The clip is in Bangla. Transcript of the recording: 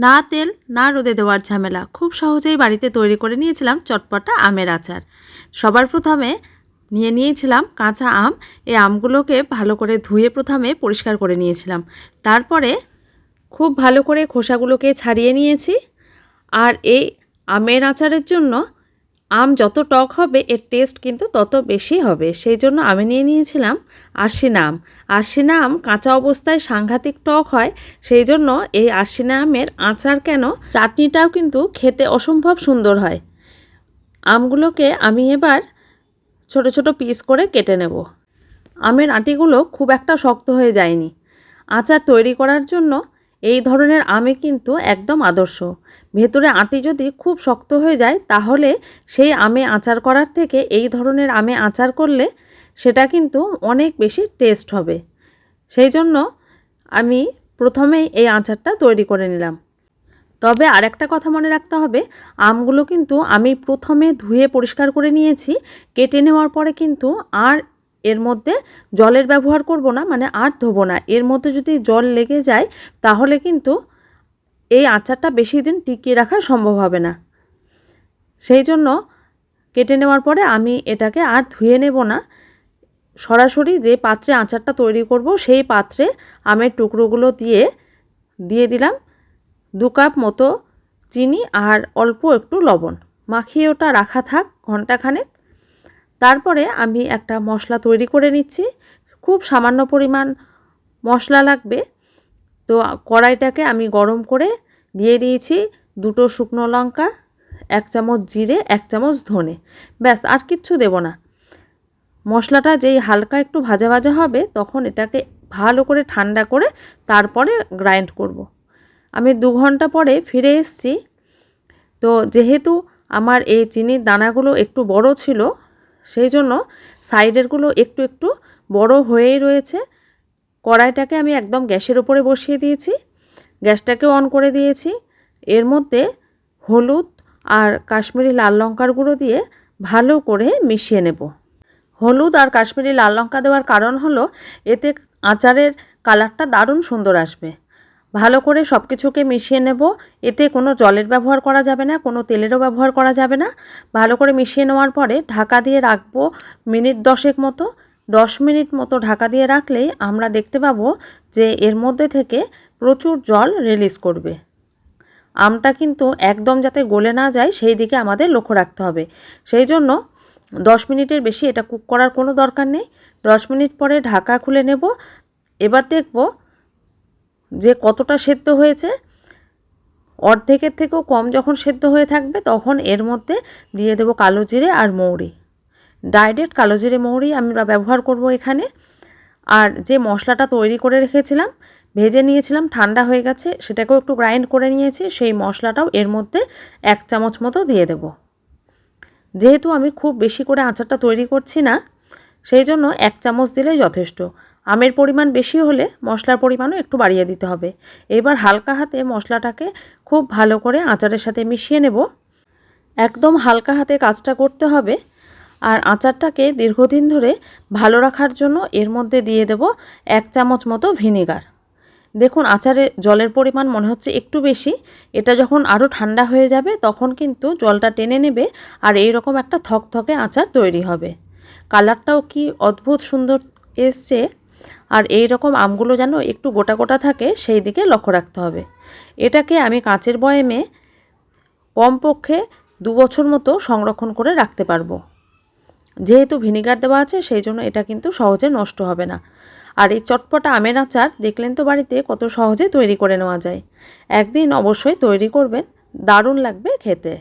না তেল, না রোদে দেওয়ার ঝামেলা। খুব সহজেই বাড়িতে তৈরি করে নিয়েছিলাম চটপটা আমের আচার। সবার প্রথমে নিয়ে নিয়েছিলাম কাঁচা আম। এই আমগুলোকে ভালো করে ধুয়ে প্রথমে পরিষ্কার করে নিয়েছিলাম। তারপরে খুব ভালো করে খোসাগুলোকে ছাড়িয়ে নিয়েছি। আর এই আমের আচারের জন্য আম যত টক হবে, এর টেস্ট কিন্তু তত বেশি হবে। সেই জন্য আমি নিয়ে নিয়েছিলাম আশিনা আম। আশিনা আম কাঁচা অবস্থায় সাংঘাতিক টক হয়, সেই জন্য এই আশিনা আমের আচার কেন চাটনিটাও কিন্তু খেতে অসম্ভব সুন্দর হয়। আমগুলোকে আমি এবার ছোট ছোট পিস করে কেটে নেব। আমের আটিগুলো খুব একটা শক্ত হয়ে যায়নি। আচার তৈরি করার জন্য এই ধরনের আমে কিন্তু একদম আদর্শ। ভেতরে আটি যদি খুব শক্ত হয়ে যায়, তাহলে সেই আমে আচার করার থেকে এই ধরনের আমে আচার করলে সেটা কিন্তু অনেক বেশি টেস্ট হবে। সেই জন্য আমি প্রথমেই এই আচারটা তৈরি করে নিলাম। তবে আরেকটা কথা মনে রাখতে হবে, আমগুলো কিন্তু আমি প্রথমে ধুয়ে পরিষ্কার করে নিয়েছি, কেটে নেওয়ার পরে কিন্তু আর এর মধ্যে জলের ব্যবহার করব না মানে আর ধোবো না। এর মধ্যে যদি জল লেগে যায়, তাহলে কিন্তু এই আচারটা বেশি দিন টিকিয়ে রাখা সম্ভব হবে না। সেই জন্য কেটে নেওয়ার পরে আমি এটাকে আর ধুয়ে নেব না। সরাসরি যে পাত্রে আচারটা তৈরি করব, সেই পাত্রে আমের টুকরোগুলো দিয়ে দিয়ে দিলাম দু কাপ মতো চিনি আর অল্প একটু লবণ। মাখিয়ে ওটা রাখা থাক ঘন্টাখানেক। তারপরে আমি একটা মশলা তৈরি করে নিচ্ছি। খুব সামান্য পরিমাণ মশলা লাগবে। তো কড়াইটাকে আমি গরম করে দিয়ে দিয়েছি দুটো শুকনো লঙ্কা, এক চামচ জিরে, এক চামচ ধনে। ব্যাস, আর কিচ্ছু দেব না। মশলাটা যেই হালকা একটু ভাজা ভাজা হবে, তখন এটাকে ভালো করে ঠান্ডা করে তারপরে গ্রাইন্ড করব। আমি দু ঘণ্টা পরে ফিরে এসছি। তো যেহেতু আমার এই চিনির দানাগুলো একটু বড় ছিল সেই জন্য সাইডেরগুলো একটু একটু বড় হয়েই রয়েছে। কড়াইটাকে আমি একদম গ্যাসের উপরে বসিয়ে দিয়েছি। গ্যাসটাকে অন করে দিয়েছি। এর মধ্যে হলুদ আর কাশ্মীরি লাল লঙ্কার গুঁড়ো দিয়ে ভালো করে মিশিয়ে নেব। হলুদ আর কাশ্মীরি লাল লঙ্কা দেওয়ার কারণ হলো, এতে আচারের কালারটা দারুণ সুন্দর আসবে। ভালো করে সব কিছুকে মিশিয়ে নেব। এতে কোনো জলের ব্যবহার করা যাবে না, কোনো তেলেরও ব্যবহার করা যাবে না। ভালো করে মিশিয়ে নেওয়ার পরে ঢাকা দিয়ে রাখব মিনিট দশেক মতো। দশ মিনিট মতো ঢাকা দিয়ে রাখলেই আমরা দেখতে পাবো যে এর মধ্যে থেকে প্রচুর জল রিলিজ করবে। আমটা কিন্তু একদম যাতে গলে না যায়, সেই দিকে আমাদের লক্ষ্য রাখতে হবে। সেই জন্য দশ মিনিটের বেশি এটা কুক করার কোনো দরকার নেই। দশ মিনিট পরে ঢাকা খুলে নেব। এবার দেখব যে কতটা সেদ্ধ হয়েছে, অর্ধেকের থেকেও কম যখন সেদ্ধ হয়ে থাকবে তখন এর মধ্যে দিয়ে দেবো কালো জিরে আর মৌরি। ডাইরেক্ট কালো জিরে, মৌরি আমরা ব্যবহার করব এখানে। আর যে মশলাটা তৈরি করে রেখেছিলাম, ভেজে নিয়েছিলাম, ঠান্ডা হয়ে গেছে, সেটাকেও একটু গ্রাইন্ড করে নিয়েছি, সেই মশলাটাও এর মধ্যে এক চামচ মতো দিয়ে দেব। যেহেতু আমি খুব বেশি করে আচারটা তৈরি করছি না, সেই জন্য এক চামচ দিলেই যথেষ্ট। আমের পরিমাণ বেশি হলে মশলার পরিমাণও একটু বাড়িয়ে দিতে হবে। এবার হালকা হাতে মশলাটাকে খুব ভালো করে আচারের সাথে মিশিয়ে নেব। একদম হালকা হাতে কাজটা করতে হবে আর আচারটাকে দীর্ঘদিন ধরে ভালো রাখার জন্য এর মধ্যে দিয়ে দেব এক চামচ মতো ভিনেগার। দেখুন, আচারে জলের পরিমাণ মনে হচ্ছে একটু বেশি। এটা যখন আরও ঠান্ডা হয়ে যাবে তখন কিন্তু জলটা টেনে নেবে আর এই রকম একটা থকথকে আচার তৈরি হবে। কালারটাও কি অদ্ভুত সুন্দর এসছে। আর এই রকম আমগুলো যেন একটু গোটা গোটা থাকে, সেই দিকে লক্ষ্য রাখতে হবে। এটাকে আমি কাঁচের বয়েমে কমপক্ষে দু বছর মতো সংরক্ষণ করে রাখতে পারব। যেহেতু ভিনিগার দেওয়া আছে, সেই জন্য এটা কিন্তু সহজে নষ্ট হবে না। আর এই চটপটা আমের আচার দেখলেন তো বাড়িতে কত সহজে তৈরি করে নেওয়া যায়। একদিন অবশ্যই তৈরি করবেন, দারুণ লাগবে খেতে।